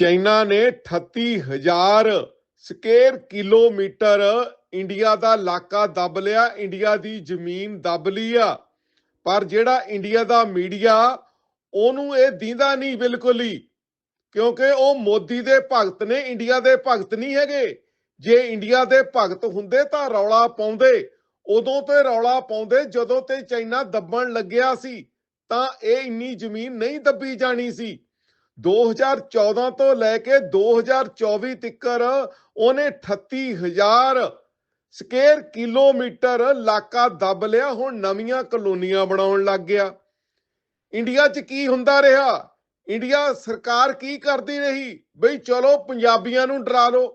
China ਨੇ 38000 square kilometre India ਦਾ ਇਲਾਕਾ ਦੱਬ ਲਿਆ, ਇੰਡੀਆ ਦੀ ਜ਼ਮੀਨ ਦੱਬ ਲਈ ਆ। ਪਰ ਜਿਹੜਾ ਇੰਡੀਆ ਦਾ ਮੀਡੀਆ, ਉਹਨੂੰ ਇਹ ਦੀਂਦਾ ਨਹੀਂ ਬਿਲਕੁਲ ਹੀ, ਕਿਉਂਕਿ ਉਹ ਮੋਦੀ ਦੇ ਭਗਤ ਨੇ, ਇੰਡੀਆ ਦੇ ਭਗਤ ਨਹੀਂ ਹੈਗੇ। ਜੇ ਇੰਡੀਆ ਦੇ ਭਗਤ ਹੁੰਦੇ ਤਾਂ ਰੌਲਾ ਪਾਉਂਦੇ। ਉਦੋਂ ਤੇ ਰੌਲਾ ਪਾਉਂਦੇ, ਜਦੋਂ ਤੇ ਚਾਈਨਾ ਦੱਬਣ ਲੱਗਿਆ ਸੀ, ਤਾਂ ਇਹ ਇੰਨੀ ਜ਼ਮੀਨ ਨਹੀਂ ਦੱਬੀ ਜਾਣੀ ਸੀ। 2014 ਤੋਂ ਲੈ ਕੇ 2024 ਤੱਕਰ ਉਹਨੇ 38000 ਸਕੁਅਰ ਕਿਲੋਮੀਟਰ ਇਲਾਕਾ ਦੱਬ ਲਿਆ, ਹੁਣ ਨਵੀਆਂ ਕਲੋਨੀਆਂ ਬਣਾਉਣ ਲੱਗ ਗਿਆ। ਇੰਡੀਆ 'ਚ ਕੀ ਹੁੰਦਾ ਰਿਹਾ? ਇੰਡੀਆ ਸਰਕਾਰ ਕੀ ਕਰਦੀ ਰਹੀ? ਬਈ ਚਲੋ ਪੰਜਾਬੀਆਂ ਨੂੰ ਡਰਾ ਲਓ,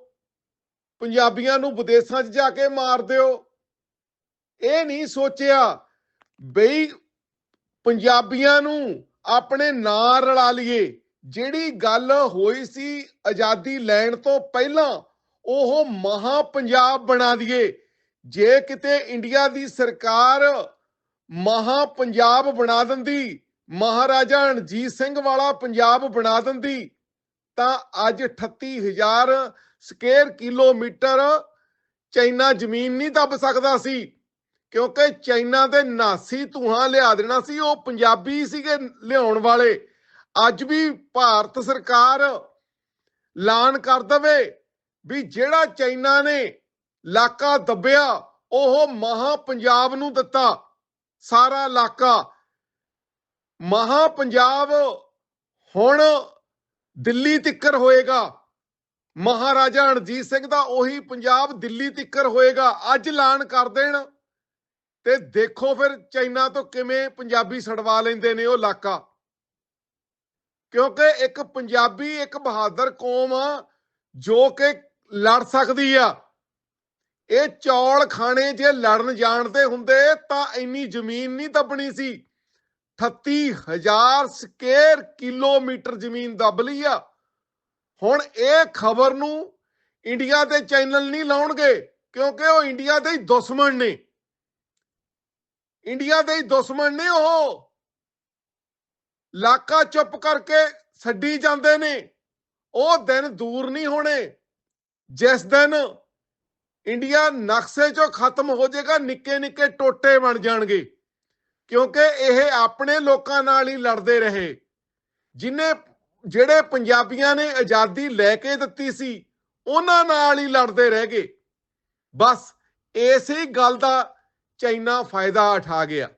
ਪੰਜਾਬੀਆਂ ਨੂੰ ਵਿਦੇਸ਼ਾਂ 'ਚ ਜਾ ਕੇ ਮਾਰ ਦਿਓ। ਇਹ ਨਹੀਂ ਸੋਚਿਆ ਬਈ ਪੰਜਾਬੀਆਂ ਨੂੰ ਆਪਣੇ ਨਾਂ ਰਲਾ ਲਈਏ। ਜਿਹੜੀ ਗੱਲ ਹੋਈ ਸੀ ਆਜ਼ਾਦੀ ਲੈਣ ਤੋਂ ਪਹਿਲਾਂ, ਉਹ ਮਹਾ ਪੰਜਾਬ ਬਣਾ ਦਈਏ। ਜੇ ਕਿਤੇ ਇੰਡੀਆ ਦੀ ਸਰਕਾਰ ਮਹਾ ਪੰਜਾਬ ਬਣਾ ਦਿੰਦੀ, ਮਹਾਰਾਜਾ ਰਣਜੀਤ ਸਿੰਘ ਵਾਲਾ ਪੰਜਾਬ ਬਣਾ ਦਿੰਦੀ, ਤਾਂ ਅੱਜ 38000 ਸਕੁਅਰ ਕਿਲੋਮੀਟਰ ਚਾਈਨਾ ਜ਼ਮੀਨ ਨਹੀਂ ਦੱਬ ਸਕਦਾ ਸੀ, ਕਿਉਂਕਿ ਚਾਈਨਾ ਦੇ ਨਾਸੀ ਧੂਆਂ ਲਿਆ ਦੇਣਾ ਸੀ, ਉਹ ਪੰਜਾਬੀ ਸੀਗੇ ਲਿਆਉਣ ਵਾਲੇ। ਅੱਜ ਵੀ ਭਾਰਤ ਸਰਕਾਰ ਐਲਾਨ ਕਰ ਦਵੇ ਵੀ ਜਿਹੜਾ ਚਾਈਨਾ ਨੇ ਇਲਾਕਾ ਦੱਬਿਆ, ਉਹ ਮਹਾ ਪੰਜਾਬ ਨੂੰ ਦਿੱਤਾ, ਸਾਰਾ ਇਲਾਕਾ। ਮਹਾ ਪੰਜਾਬ ਹੁਣ ਦਿੱਲੀ ਤਿੱਕਰ ਹੋਏਗਾ। ਮਹਾਰਾਜਾ ਰਣਜੀਤ ਸਿੰਘ ਦਾ ਉਹੀ ਪੰਜਾਬ ਦਿੱਲੀ ਤਿੱਕਰ ਹੋਏਗਾ, ਅੱਜ ਐਲਾਨ ਕਰ ਦੇਣ। ਤੇ ਦੇਖੋ ਫਿਰ ਚਾਈਨਾ ਤੋਂ ਕਿਵੇਂ ਪੰਜਾਬੀ ਛਡਵਾ ਲੈਂਦੇ ਨੇ ਉਹ ਇਲਾਕਾ। ਕਿਉਂਕਿ ਇੱਕ ਪੰਜਾਬੀ, ਇੱਕ ਬਹਾਦਰ ਕੌਮ ਆ, ਜੋ ਕਿ ਲੜ ਸਕਦੀ ਆ। ਇਹ ਚੌਲ ਖਾਣੇ ਜੇ ਲੜਨ ਜਾਣਦੇ ਹੁੰਦੇ ਤਾਂ ਇੰਨੀ ਜ਼ਮੀਨ ਨਹੀਂ ਦੱਬਣੀ ਸੀ। 38000 ਸਕੁਅਰ ਕਿਲੋਮੀਟਰ ਜ਼ਮੀਨ ਦੱਬ ਲਈ ਆ। ਹੁਣ ਇਹ ਖਬਰ ਨੂੰ ਇੰਡੀਆ ਦੇ ਚੈਨਲ ਨਹੀਂ ਲਾਉਣਗੇ, ਕਿਉਂਕਿ ਉਹ ਇੰਡੀਆ ਦੇ ਹੀ ਦੁਸ਼ਮਣ ਨੇ। ਇੰਡੀਆ ਦੇ ਹੀ ਦੁਸ਼ਮਣ ਨੇ ਉਹ। ਲਾਕਾ ਚੁੱਪ ਕਰਕੇ ਛੱਡੀ ਜਾਂਦੇ ਨੇ। ਉਹ ਦਿਨ ਦੂਰ ਨਹੀਂ ਹੋਣੇ। ਜਿਸ ਦਿਨ ਇੰਡੀਆ ਨਕਸ਼ੇ 'ਚੋਂ ਖਤਮ ਹੋ ਜਾਏਗਾ, ਨਿੱਕੇ ਨਿੱਕੇ ਟੋਟੇ ਬਣ ਜਾਣਗੇ। ਕਿਉਂਕਿ ਇਹ ਆਪਣੇ ਲੋਕਾਂ ਨਾਲ ਹੀ ਲੜਦੇ ਰਹੇ। ਜਿਨੇ, ਜਿਹੜੇ ਪੰਜਾਬੀਆਂ ਨੇ ਆਜ਼ਾਦੀ ਲੈ ਕੇ ਦਿੱਤੀ ਸੀ, ਉਹਨਾਂ ਨਾਲ ਹੀ ਲੜਦੇ ਰਹਿ ਗਏ। ਬਸ, ਇਸੇ ਗੱਲ ਦਾ ਚਾਈਨਾ ਫਾਇਦਾ ਉਠਾ ਗਿਆ।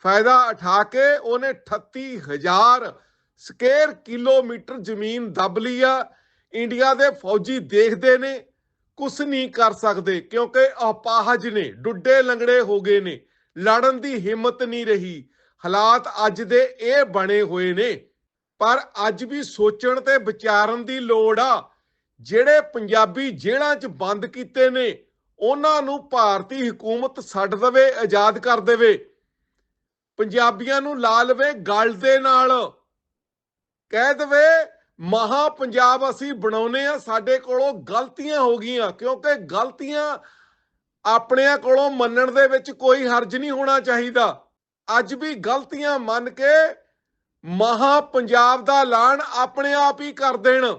ਫਾਇਦਾ ਉਠਾ ਕੇ ਉਹਨੇ 38000 ਸਕੁਅਰ ਕਿਲੋਮੀਟਰ ਜ਼ਮੀਨ ਦੱਬ ਲਈ ਆ। ਇੰਡੀਆ ਦੇ ਫੌਜੀ ਦੇਖਦੇ ਨੇ ਕੁਝ ਨਹੀਂ ਕਰ ਸਕਦੇ ਕਿਉਂਕਿ ਅਪਾਹਜ ਨੇ, ਡੁੱਡੇ ਲੰਗੜੇ ਹੋ ਗਏ ਨੇ, ਲੜਨ ਦੀ ਹਿੰਮਤ ਨਹੀਂ ਰਹੀ। ਹਾਲਾਤ ਅੱਜ ਦੇ ਇਹ ਬਣੇ ਹੋਏ ਨੇ। ਪਰ ਅੱਜ ਵੀ ਸੋਚਣ ਤੇ ਵਿਚਾਰਨ ਦੀ ਲੋੜ ਆ। ਜਿਹੜੇ ਪੰਜਾਬੀ ਜੇਲ੍ਹਾਂ 'ਚ ਬੰਦ ਕੀਤੇ ਨੇ, ਉਹਨਾਂ ਨੂੰ ਭਾਰਤੀ ਹਕੂਮਤ ਛੱਡ ਦੇਵੇ, ਆਜ਼ਾਦ ਕਰ ਦੇਵੇ। ਪੰਜਾਬੀਆਂ ਨੂੰ ਲਾ ਲਵੇ ਗਲ ਦੇ ਨਾਲ। ਕਹਿ ਦੇਵੇ, ਮਹਾ ਪੰਜਾਬ ਅਸੀਂ ਬਣਾਉਨੇ ਆ, ਸਾਡੇ ਕੋਲੋਂ ਗਲਤੀਆਂ ਹੋ ਗਈਆਂ, ਕਿਉਂਕਿ ਗਲਤੀਆਂ ਆਪਣਿਆਂ ਕੋਲੋਂ ਮੰਨਣ ਦੇ ਵਿੱਚ ਕੋਈ ਹਰਜ ਨਹੀਂ ਹੋਣਾ ਚਾਹੀਦਾ। ਅੱਜ ਵੀ ਗਲਤੀਆਂ ਮੰਨ ਕੇ ਮਹਾ ਪੰਜਾਬ ਦਾ ਐਲਾਨ ਆਪਣੇ ਆਪ ਹੀ ਕਰ ਦੇਣ।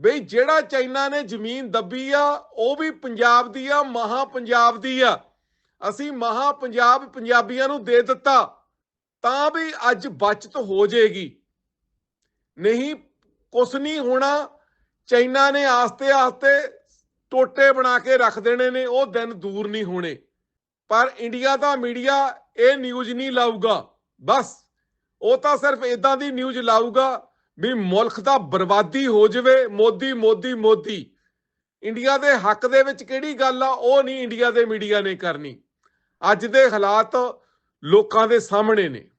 ਬਈ ਜਿਹੜਾ ਚਾਈਨਾ ਨੇ ਜ਼ਮੀਨ ਦੱਬੀ ਆ, ਉਹ ਵੀ ਪੰਜਾਬ ਦੀ ਆ, ਮਹਾ ਪੰਜਾਬ ਦੀ ਆ। ਅਸੀਂ ਮਹਾ ਪੰਜਾਬ ਪੰਜਾਬੀਆਂ ਨੂੰ ਦੇ ਦਿੱਤਾ, ਤਾਂ ਵੀ ਅੱਜ ਬਚਤ ਹੋ ਜਾਏਗੀ। ਨਹੀਂ, ਕੁਛ ਨਹੀਂ ਹੋਣਾ। ਚਾਈਨਾ ਨੇ ਆਸਤੇ ਆਸਤੇ ਟੋਟੇ ਬਣਾ ਕੇ ਰੱਖ ਦੇਣੇ ਨੇ, ਉਹ ਦਿਨ ਦੂਰ ਨਹੀਂ ਹੋਣੇ। ਪਰ ਇੰਡੀਆ ਦਾ ਮੀਡੀਆ ਇਹ ਨਿਊਜ਼ ਨਹੀਂ ਲਾਊਗਾ। ਬਸ, ਉਹ ਤਾਂ ਸਿਰਫ ਇਦਾਂ ਦੀ ਨਿਊਜ਼ ਲਾਊਗਾ ਵੀ ਮੁਲਕ ਦਾ ਬਰਬਾਦੀ ਹੋ ਜਾਵੇ, ਮੋਦੀ ਮੋਦੀ ਮੋਦੀ। ਇੰਡੀਆ ਦੇ ਹੱਕ ਦੇ ਵਿੱਚ ਕਿਹੜੀ ਗੱਲ ਆ, ਉਹ ਨਹੀਂ ਇੰਡੀਆ ਦੇ ਮੀਡੀਆ ਨੇ ਕਰਨੀ। ਅੱਜ ਦੇ ਹਾਲਾਤ ਲੋਕਾਂ ਦੇ ਸਾਹਮਣੇ ਨੇ।